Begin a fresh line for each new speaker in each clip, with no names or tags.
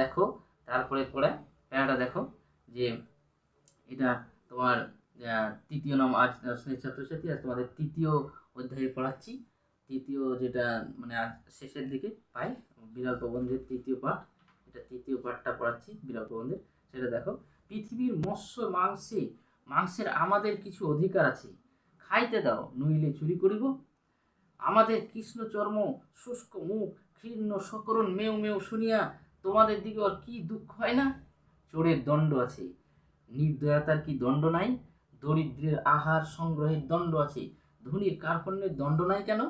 দেখো, তারপরে পড়ে প্যারাটা দেখো, যে এটা তোমার তৃতীয় নম আজ ছাত্রছাত্রী আজ তোমাদের তৃতীয় অধ্যায়ে পড়াচ্ছি। তৃতীয় যেটা মানে আজ শেষের দিকে পাই বিড়াল প্রবন্ধের তৃতীয় পাঠ। এটা তৃতীয় পাঠটা পড়াচ্ছি বিড়াল প্রবন্ধের। সেটা দেখো, পৃথিবীর মৎস্য, মাংসে, মাংসের আমাদের কিছু অধিকার আছে। খাইতে দাও, নইলে চুরি করিব। আমাদের কৃষ্ণ চর্ম, শুষ্ক মুখ ক্ষীর্ণ সকরণ, মেউ মেউ শুনিয়া তোমাদের দিকে আর কি দুঃখ হয় না? চোরের দণ্ড আছে। নির্দয়তার কি দণ্ড নাই? দরিদ্রের আহার সংগ্রহের দণ্ড আছে। ধনীর কার্পণ্যের দণ্ড নাই কেন?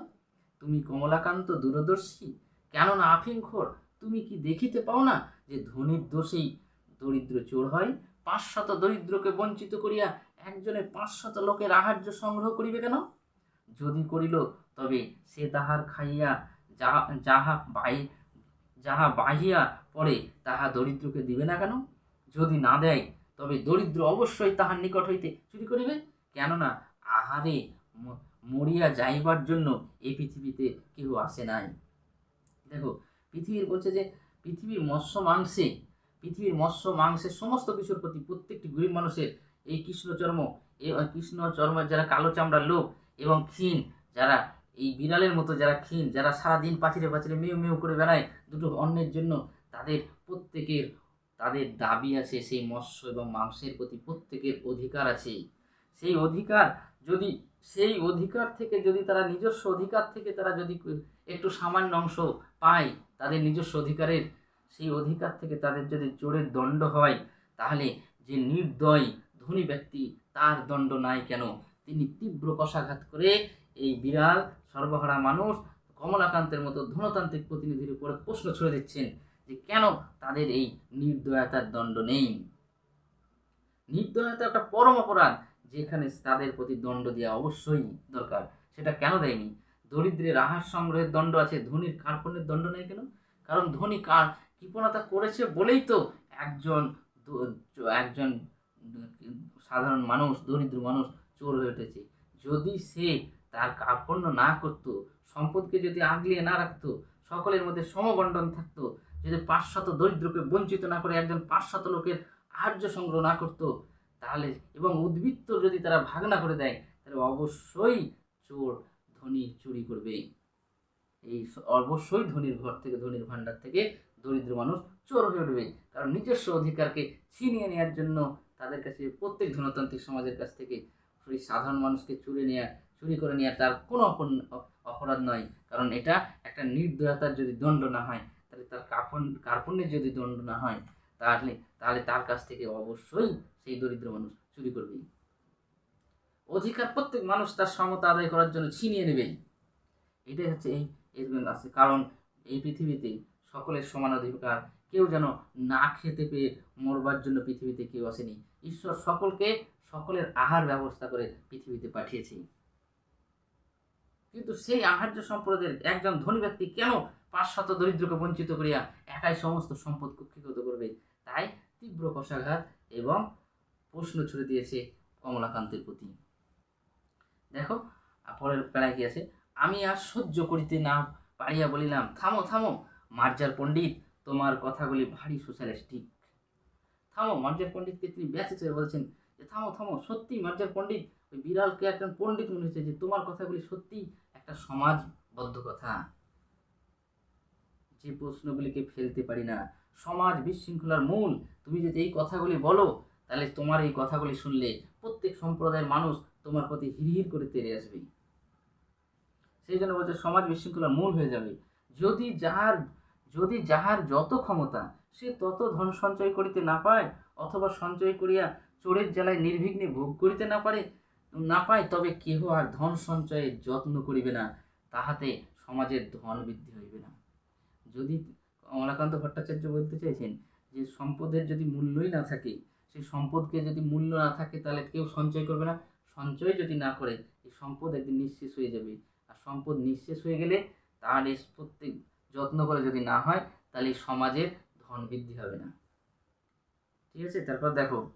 তুমি কমলাকান্ত দূরদর্শী? কেননা আফিংখোর তুমি কি দেখিতে পাও না যে ধনীর দোষেই দরিদ্র চোর হয়? পাঁচশত দরিদ্রকে বঞ্চিত করিয়া একজনে পাঁচশত লোকের আহার্য সংগ্রহ করিবে কেন? যদি করিল, তবে সে তাহার খাইয়া যাহা যাহা বাই যাহা বাহিয়া পড়ে তাহা দরিদ্রকে দিবে না কেন? যদি না দেয়, তবে দরিদ্র অবশ্যই তাহার নিকট হইতে চুরি করিবে। কেননা আহারে মরিয়া যাইবার জন্য এই পৃথিবীতে কেউ আসে নাই। দেখো, পৃথিবীর বলছে যে, পৃথিবীর মৎস্য মাংসে, পৃথিবীর মৎস্য মাংসের সমস্ত কিছুর প্রতি প্রত্যেকটি গরিব মানুষের এই কৃষ্ণচর্ম এই কৃষ্ণচর্মের যারা কালো চামড়ার লোক এবং ক্ষীণ, যারা এই বিড়ালের মতো যারা ক্ষীণ, যারা সারাদিন পাচিরে পাচিরে মেউ মেউ করে বেড়ায়, দুটো অন্যের জন্য তাদের প্রত্যেকের, তাদের দাবি আছে, সেই মৎস্য এবং মাংসের প্রতি প্রত্যেকের অধিকার আছে। সেই অধিকার যদি, সেই অধিকার থেকে যদি তারা নিজস্ব অধিকার থেকে তারা যদি একটু সামান্য অংশ পায় তাদের নিজস্ব অধিকারের, সেই অধিকার থেকে তাদের যদি চোরের দণ্ড হয়, তাহলে যে নির্দয় ধনী ব্যক্তি তার দণ্ড নাই কেন? তিনি তীব্র কষাঘাত করে এই বিড়াল, সর্বহারা মানুষ, কমলাকান্তের মতো ধনতান্ত্রিক প্রতিনিধির উপরে প্রশ্ন ছুড়ে দিচ্ছেন। যে কেন তাদের এই নির্দয়তার দণ্ড নেই? নির্দয়তা একটা পরম অপরাধ, যেখানে তাদের প্রতি দণ্ড দেওয়া অবশ্যই দরকার। সেটা কেন দেয়নি? দরিদ্রের আহার সংগ্রহের দণ্ড আছে, ধনীর কার্পণ্যের দণ্ড নেই কেন? কারণ ধনী কার কৃপণতা করেছে বলেই তো একজন একজন সাধারণ মানুষ, দরিদ্র মানুষ চোর হয়ে উঠেছে। যদি সে তার কার্পণ্য না করত, সম্পদকে যদি আগলিয়ে না রাখতো, সকলের মধ্যে সমবন্টন থাকতো যদি পাঁচশত দরিদ্রকে বঞ্চিত না করে একজন পাঁচশত লোকের আহার্য সংগ্রহ না করতো, তাহলে এবং উদ্বৃত্ত যদি তারা ভাগ না করে দেয়, তাহলে অবশ্যই চোর, ধনী চুরি করবে। এই অবশ্যই ধনীর ঘর থেকে, ধনীর ভাণ্ডার থেকে দরিদ্র মানুষ চোর হয়ে উঠবে। কারণ নিজস্ব অধিকারকে ছিনিয়ে নেওয়ার জন্য তাদের কাছে প্রত্যেক ধনতান্ত্রিক সমাজের কাছ থেকে ওই সাধারণ মানুষকে চুরি নেওয়া চুরি করে নেওয়া তার কোনো অপরাধ নয়। কারণ এটা একটা নির্দয়তার যদি দণ্ড না হয় তাহলে তার কার্পণ কার্পণ্যের যদি দণ্ড না হয়, তাহলে তাহলে তার কাছ থেকে অবশ্যই সেই দরিদ্র মানুষ চুরি করবেই। অধিকার প্রত্যেক মানুষ তার সমতা আদায় করার জন্য ছিনিয়ে নেবেই। এটাই হচ্ছে এই আছে। কারণ এই পৃথিবীতে সকলের সমান অধিকার। কেউ যেন না খেতে পেয়ে মরবার জন্য পৃথিবীতে কেউ আসেনি। ঈশ্বর সকলকে, সকলের আহার ব্যবস্থা করে পৃথিবীতে পাঠিয়েছে কিন্তু সেই আহার্য সম্প্রদায়ের একজন ধনী ব্যক্তি কেন পাঁচশত দরিদ্রকে বঞ্চিত করিয়া একাই সমস্ত সম্পদ কুক্ষিগত করবে? তাই তীব্র কষাঘাত এবং প্রশ্ন ছুড়ে দিয়েছে কমলাকান্তের প্রতি। দেখো পরের প্যারায় কি আছে? আমি আর সহ্য করিতে না পারিয়া বলিলাম, থামো থামো, মার্জার পণ্ডিত, তোমার কথাগুলি ভারী সোশ্যালিস্টিক থামো, মার্জার পণ্ডিতকে তিনি ব্যথিত হয়ে বলছেন যে, থামো থামো সত্যি মার্জার পণ্ডিত, ওই বিড়ালকে একজন পণ্ডিত মনে হচ্ছে যে, তোমার কথাগুলি সত্যি একটা সমাজবদ্ধ কথা। যে প্রশ্নগুলিকে ফেলতে পারি না, সমাজ বিশৃঙ্খলার মূল। তুমি যদি এই কথাগুলি বলো, তাহলে তোমার এই কথাগুলি শুনলে প্রত্যেক সম্প্রদায়ের মানুষ তোমার প্রতি হিরহির করে তেড়ে আসবে। সেই জন্য বলছে সমাজ বিশৃঙ্খলার মূল হয়ে যাবে। যদি যাহার যদি যাহার যত ক্ষমতা, সে তত ধন সঞ্চয় করিতে না পায়, অথবা সঞ্চয় করিয়া চোরের জ্বালায় নির্বিঘ্নে ভোগ করিতে না পারে না পায়, তবে কেহ আর ধন সঞ্চয়ে যত্ন করিবে না, তাহাতে সমাজের ধন বৃদ্ধি হইবে না। যদি কমলাকান্ত ভট্টাচার্য বলতে চাইছেন যে সম্পদের যদি মূল্যই না থাকে, সেই সম্পদকে যদি মূল্য না থাকে, তাহলে কেউ সঞ্চয় করবে না। সঞ্চয় যদি না করে, এই সম্পদ একদিন নিঃশেষ হয়ে যাবে। আর সম্পদ নিঃশেষ হয়ে গেলে তাহলে প্রত্যেক যত্ন করে যদি না হয়, তাহলে সমাজের ধন বৃদ্ধি হবে না। ঠিক আছে? তারপর দেখো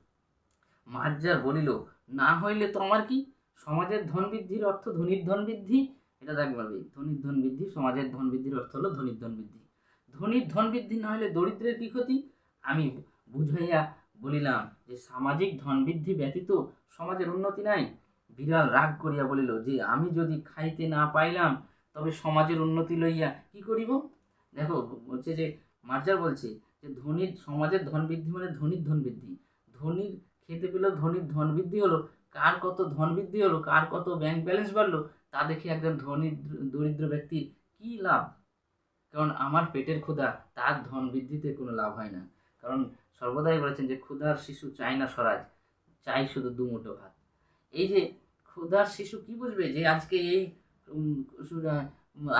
মার্জার বলিল না হইলে তো আমার কি? সমাজের ধন বৃদ্ধির অর্থ ধনির ধন বৃদ্ধি? এটা দেখবে পারবে ধনির ধন বৃদ্ধি, সমাজের ধন বৃদ্ধির অর্থ হলো ধনির ধন বৃদ্ধি। ধনীর ধন বৃদ্ধি না হলে দরিদ্রের কি ক্ষতি? আমি বুঝাইয়া বলিলাম যে সামাজিক ধন বৃদ্ধি ব্যতীত সমাজের উন্নতি নাই। বিড়াল রাগ করিয়া বলিল, যে আমি যদি খাইতে না পাইলাম, তবে সমাজের উন্নতি লইয়া কি করিব? দেখো বলছে যে মার্জার বলছে যে ধনীর, সমাজের ধন বৃদ্ধি মানে ধনীর ধন বৃদ্ধি। ধনীর খেতে পেলেও ধনীর ধন বৃদ্ধি হলো, কার কত ধন বৃদ্ধি হলো, কার কত ব্যাংক ব্যালেন্স বাড়লো, তা দেখে একজন ধনী দরিদ্র ব্যক্তির কি লাভ? কারণ আমার পেটের ক্ষুধা, তার ধন বৃদ্ধিতে কোনো লাভ হয় না। কারণ সর্বদাই বলেছেন যে ক্ষুধার শিশু চায় না স্বরাজ চাই শুধু দুমুঠো ভাত। এই যে ক্ষুধার শিশু কি বুঝবে যে আজকে এই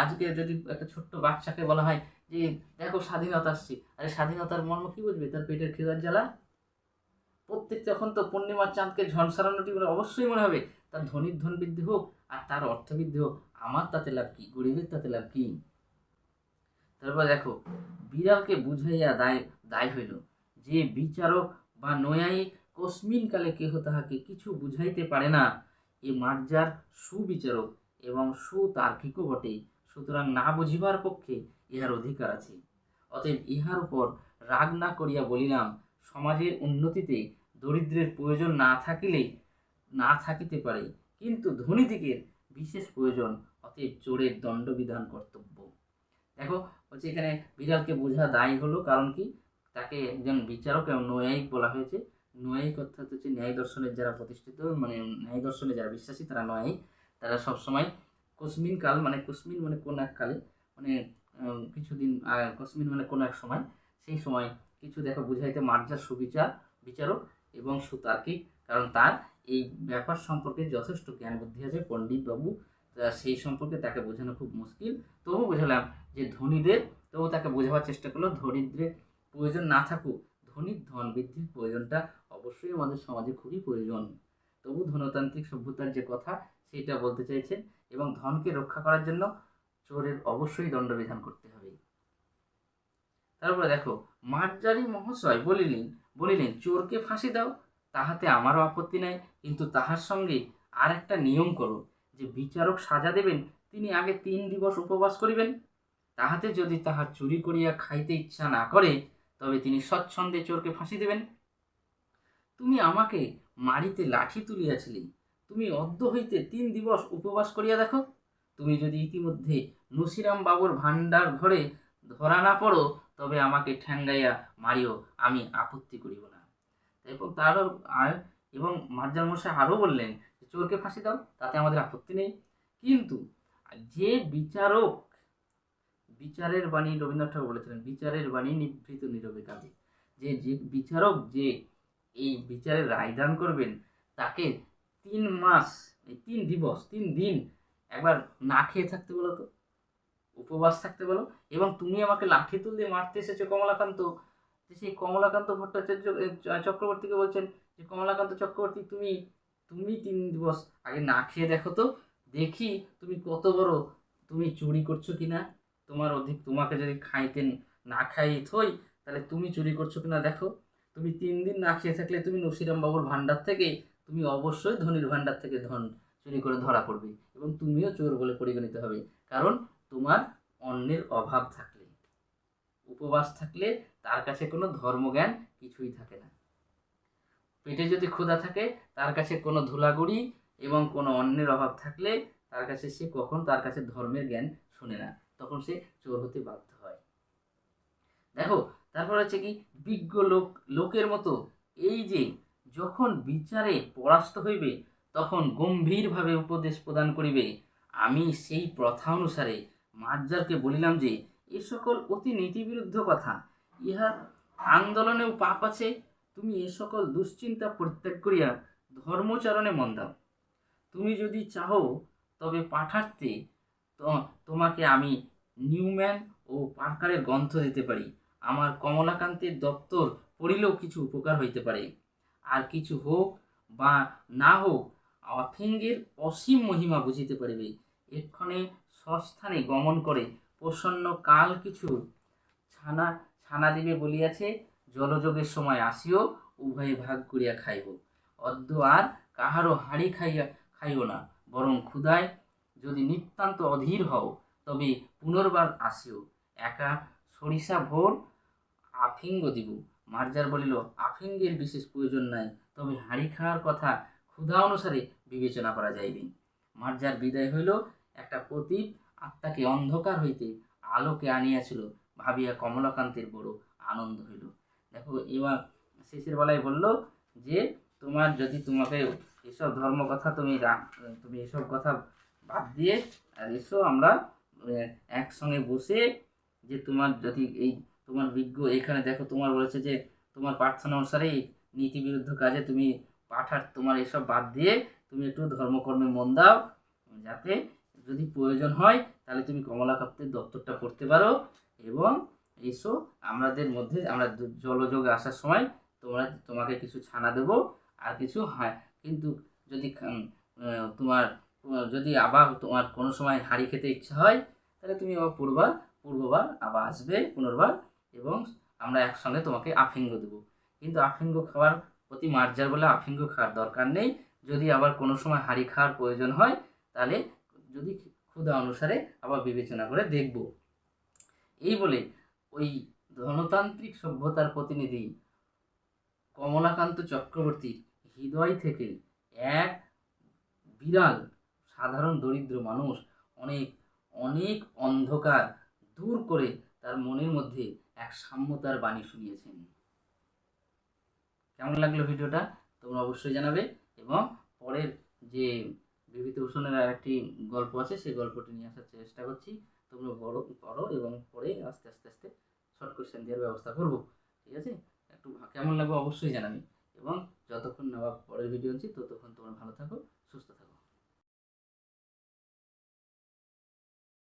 আজকে যদি একটা ছোট্ট বাচ্চাকে বলা হয় যে, দেখো স্বাধীনতা আসছি। আরে স্বাধীনতার মর্ম কি বুঝবে? তার পেটের খিদার জ্বালা? প্রত্যেক যখন তো পূর্ণিমার চাঁদকে ঝনসারানোটি বলে অবশ্যই মনে হবে, তার ধনির ধন বৃদ্ধি হোক আর তার অর্থ বৃদ্ধি হোক, আমার তাতে লাভ কি? গরিবের তাতে লাভ কি? তারপর দেখো, বিড়ালকে বুঝাইয়া দায় দায় হইল, যে বিচারক বা নয়ায়িক কস্মিন কালে কেহ তাহাকে কিছু বুঝাইতে পারে না, এ মার্জার সুবিচারক এবং সুতার্কিকও বটে, সুতরাং না বুঝিবার পক্ষে ইহার অধিকার আছে। অতএব ইহার উপর রাগ না করিয়া বলিলাম সমাজের উন্নতিতে দরিদ্রের প্রয়োজন না থাকিলে না থাকিতে পারে। কিন্তু ধনীদিগের বিশেষ প্রয়োজন অতএব চোরের দণ্ডবিধান কর্তব্য। দেখো, বলছে এখানে বিড়ালকে বোঝা দায়ী হলো কারণ কি? তাকে একজন বিচারক এবং নৈয়ায়িক বলা হয়েছে। নৈয়ায়িক অর্থাৎ হচ্ছে ন্যায় দর্শনের যারা প্রতিষ্ঠিত মানে ন্যায় দর্শনে যারা বিশ্বাসী, তারা নয়ায়িক। তারা সবসময় কসমিন কাল মানে কসমিন মানে কোন এক কালে মানে কিছুদিন কসমিন মানে কোন এক সময়, সেই সময় কিছু দেখো, বুঝাইতে মার্জার সুবিচার, বিচারক এবং সুতার্কিক। কারণ তার এই ব্যাপার সম্পর্কে যথেষ্ট জ্ঞান বুদ্ধি আছে পণ্ডিত বাবু তা সেই সম্পর্কে তাকে বোঝানো খুব মুশকিল। তবু বোঝালাম যে ধনীদের তবু তাকে বোঝাবার চেষ্টা করল, ধনীদের প্রয়োজন না থাকুক, ধনীর ধন বৃদ্ধির প্রয়োজনটা অবশ্যই আমাদের সমাজে খুবই প্রয়োজন। তবু ধনতান্ত্রিক সভ্যতার যে কথা, সেটা বলতে চাইছেন এবং ধনকে রক্ষা করার জন্য চোরের অবশ্যই দণ্ডবিধান করতে হবে। তারপরে দেখো, মার্জারি মহাশয় বলিলেন বলিলেন, চোরকে ফাঁসি দাও, তাহাতে আমারও আপত্তি নাই, কিন্তু তাহার সঙ্গে আর একটা নিয়ম করো, যে বিচারক সাজা দেবেন, তিনি আগে তিন দিবস উপবাস করিবেন। তাহাতে যদি তাহার চুরি করিয়া খাইতে ইচ্ছা না করে, তবে তিনি স্বচ্ছন্দে চোরকে ফাঁসি দেবেন। তুমি আমাকে মারিতে লাঠি তুলিয়াছিলে, তুমি অদ্য হইতে তিন দিবস উপবাস করিয়া দেখো। তুমি যদি ইতিমধ্যে নসিরাম বাবুর ভাণ্ডার ঘরে ধরা না পড়ো তবে আমাকে ঠ্যাঙ্গাইয়া মারিও, আমি আপত্তি করিব না। এবং তারও আর এবং মার্জার মশাই আরও বললেন যে, চোরকে ফাঁসি দাও, তাতে আমাদের আপত্তি নেই। কিন্তু যে বিচারক, বিচারের বাণী রবীন্দ্রনাথ ঠাকুর বলেছিলেন, বিচারের বাণী নিভৃত নীরবে কাজে যে যে বিচারক যে এই বিচারের রায়দান করবেন, তাকে তিন মাস তিন দিবস, তিন দিন একবার না খেয়ে থাকতে বলো তো। উপবাস থাকতে বলো। এবং তুমি আমাকে লাঠি তুল দিয়ে মারতে এসেছ কমলাকান্ত। সেই কমলাকান্ত ভট্টাচার্য চক্রবর্তীকে বলছেন যে, কমলাকান্ত চক্রবর্তী, তুমি তুমি তিন দিবস আগে না খেয়ে দেখো তো, দেখি তুমি কত বড়, তুমি চুরি করছ কিনা? তোমার অধিক, তোমাকে যদি খাইতে না খাইয়ে থই, তাহলে তুমি চুরি করছ কিনা দেখো। তুমি তিন দিন না খেয়ে থাকলে তুমি নসিরাম বাবুর ভাণ্ডার থেকে, তুমি অবশ্যই ধনির ভাণ্ডার থেকে ধন চুরি করে ধরা পড়বে এবং তুমিও চোর বলে পরিগণিত হবে। কারণ তোমার অন্যের অভাব থাকলে। উপবাস থাকলে তার কাছে কোনো ধর্মজ্ঞান কিছুই থাকে না। পেটে যদি ক্ষুধা থাকে, তার কাছে কোনো ধুলাগুড়ি এবং কোনো অন্যের অভাব থাকলে তার কাছে সে কখন তার কাছে ধর্মের জ্ঞান শোনে না, তখন সে চোর হতে বাধ্য হয়। দেখো, তারপর হচ্ছে কি, বিজ্ঞ লোক, লোকের মতো এই যে যখন বিচারে পরাস্ত হইবে, তখন গম্ভীরভাবে উপদেশ প্রদান করিবে, আমি সেই প্রথা অনুসারে মার্জারকে বলিলাম যে, এ সকল অতি নীতিবিরুদ্ধ কথা। ইহা আন্দোলনেও পাপ আছে, তুমি এ সকল দুশ্চিন্তা পরিত্যাগ করিয়া ধর্মচারণে মন দাও। তুমি যদি চাহো, তবে পাঠার্থে তোমাকে আমি নিউম্যান ও পার্কারের গ্রন্থ দিতে পারি। আমার কমলাকান্তের দপ্তর পড়িলেও কিছু উপকার হইতে পারে। আর কিছু হোক বা না হোক অথিঙ্গের অসীম মহিমা বুঝিতে পারিবে। এক্ষণে সস্থানে গমন করে। প্রসন্ন কাল কিছু ছানা ছানা দিবে বলিয়াছে, জলযোগের সময় আসিও, উভয়ে ভাগ করিয়া খাইব। অদ্য আর কাহারও হাড়ি খাইয়া খাইও না, বরং ক্ষুধায় যদি নিতান্ত অধীর হও, তবে পুনর্বার আসিও। একা সরিষা ভোর আফিঙ্গ দিব। মার্জার বলিল, আফিঙ্গের বিশেষ প্রয়োজন নাই, তবে হাঁড়ি খাওয়ার কথা ক্ষুধা অনুসারে বিবেচনা করা যাইবে। মার্জার বিদায় হইল একটা প্রতীপ আত্মাকে অন্ধকার হইতে আলোকে আনিয়াছিল, ভাবিয়া কমলাকান্তের বড় আনন্দ হইল। দেখো, এবার শেষের বেলায় বলল যে, তোমার যদি তোমাকে এসব ধর্ম কথা তুমি তুমি এসব কথা বাদ দিয়ে, আর এসো আমরা একসঙ্গে বসে যে তোমার যদি এই, তোমার বিজ্ঞ এখানে দেখো, তোমার বলেছে যে, তোমার প্রার্থনা অনুসারে নীতি বিরুদ্ধ কাজে তুমি পাঠার, তোমার এসব বাদ দিয়ে তুমি একটু ধর্মকর্মে মন দাও, যাতে যদি প্রয়োজন হয়, তাহলে তুমি কমলাকান্তের দপ্তরটা পড়তে পারো এবং এসো আমাদের মধ্যে, আমরা জলযোগ আসার সময় তোমরা, তোমাকে কিছু ছানা দেবো আর কিছু হ্যাঁ। কিন্তু যদি তোমার, যদি আবার তোমার কোনো সময় হাঁড়ি খেতে ইচ্ছা হয়, তাহলে তুমি আবার পূর্বার, পূর্ববার আবার আসবে পুনর্বার এবং আমরা একসঙ্গে তোমাকে আফিঙ্গ দেবো। কিন্তু আফিঙ্গ খাওয়ার প্রতি মার্জার বলে আফিঙ্গ খাওয়ার দরকার নেই। যদি আবার কোনো সময় হাঁড়ি খাওয়ার প্রয়োজন হয়, তাহলে যদি ক্ষুধা অনুসারে আবার বিবেচনা করে দেখব। এই বলে ওই ধনতান্ত্রিক সভ্যতার প্রতিনিধি কমলাকান্ত চক্রবর্তীর হৃদয় থেকে এক বিরাল সাধারণ দরিদ্র মানুষ অনেক অনেক অন্ধকার দূর করে তার মনের মধ্যে এক সাম্যতার বাণী শুনিয়েছেন। কেমন লাগল ভিডিওটা? তোমরা অবশ্যই জানাবে এবং পরের যে বিভূতিভূষণের আর একটি গল্প আছে, সেই গল্পটি নিয়ে আসার চেষ্টা করছি। তোমরা বড় করো এবং পরে আস্তে আস্তে আস্তে শর্ট কোয়েশ্চেন দেওয়ার ব্যবস্থা করব, ঠিক আছে? একটু কেমন লাগবে অবশ্যই জানাবি। এবং যতক্ষণ নেওয়া পরের ভিডিও আনছি, ততক্ষণ তোমরা ভালো থাকো, সুস্থ থাকো।